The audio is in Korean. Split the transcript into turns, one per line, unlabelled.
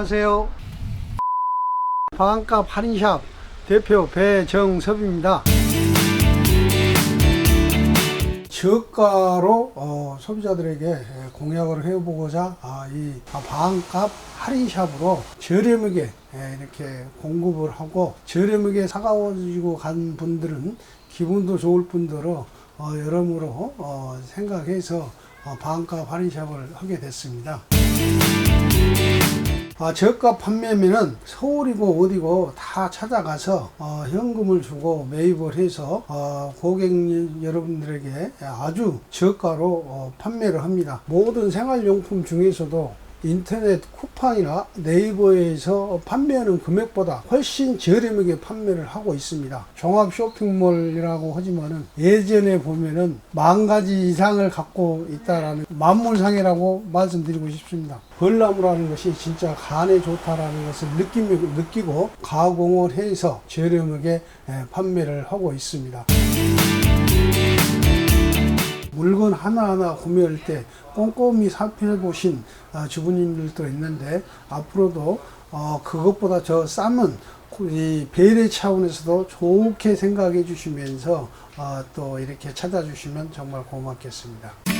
안녕하세요. 방값 할인샵 대표 배정섭입니다. 저가로 어, 소비자들에게 예, 공약을 해보고자 아, 이 방값 할인샵으로 저렴하게 예, 이렇게 공급을 하고 저렴하게 사가지고 간 분들은 기분도 좋을 뿐더러 어, 여러모로 어, 생각해서 어, 방값 할인샵을 하게 됐습니다. 아, 저가 판매면은 서울이고 어디고 다 찾아가서 어, 현금을 주고 매입을 해서 어, 고객 여러분들에게 아주 저가로 어, 판매를 합니다. 모든 생활용품 중에서도 인터넷 쿠팡이나 네이버에서 판매하는 금액보다 훨씬 저렴하게 판매를 하고 있습니다. 종합 쇼핑몰이라고 하지만은 예전에 보면은 만 가지 이상을 갖고 있다라는 만물상이라고 말씀드리고 싶습니다. 벌나무라는 것이 진짜 간에 좋다라는 것을 느끼, 느끼고 가공을 해서 저렴하게 예, 판매를 하고 있습니다. 물건 하나하나 구매할 때 꼼꼼히 살펴보신 아, 주부님들도 있는데 앞으로도 어, 그것보다 저 싼은 이 배려 차원에서도 좋게 생각해 주시면서 어, 또 이렇게 찾아주시면 정말 고맙겠습니다.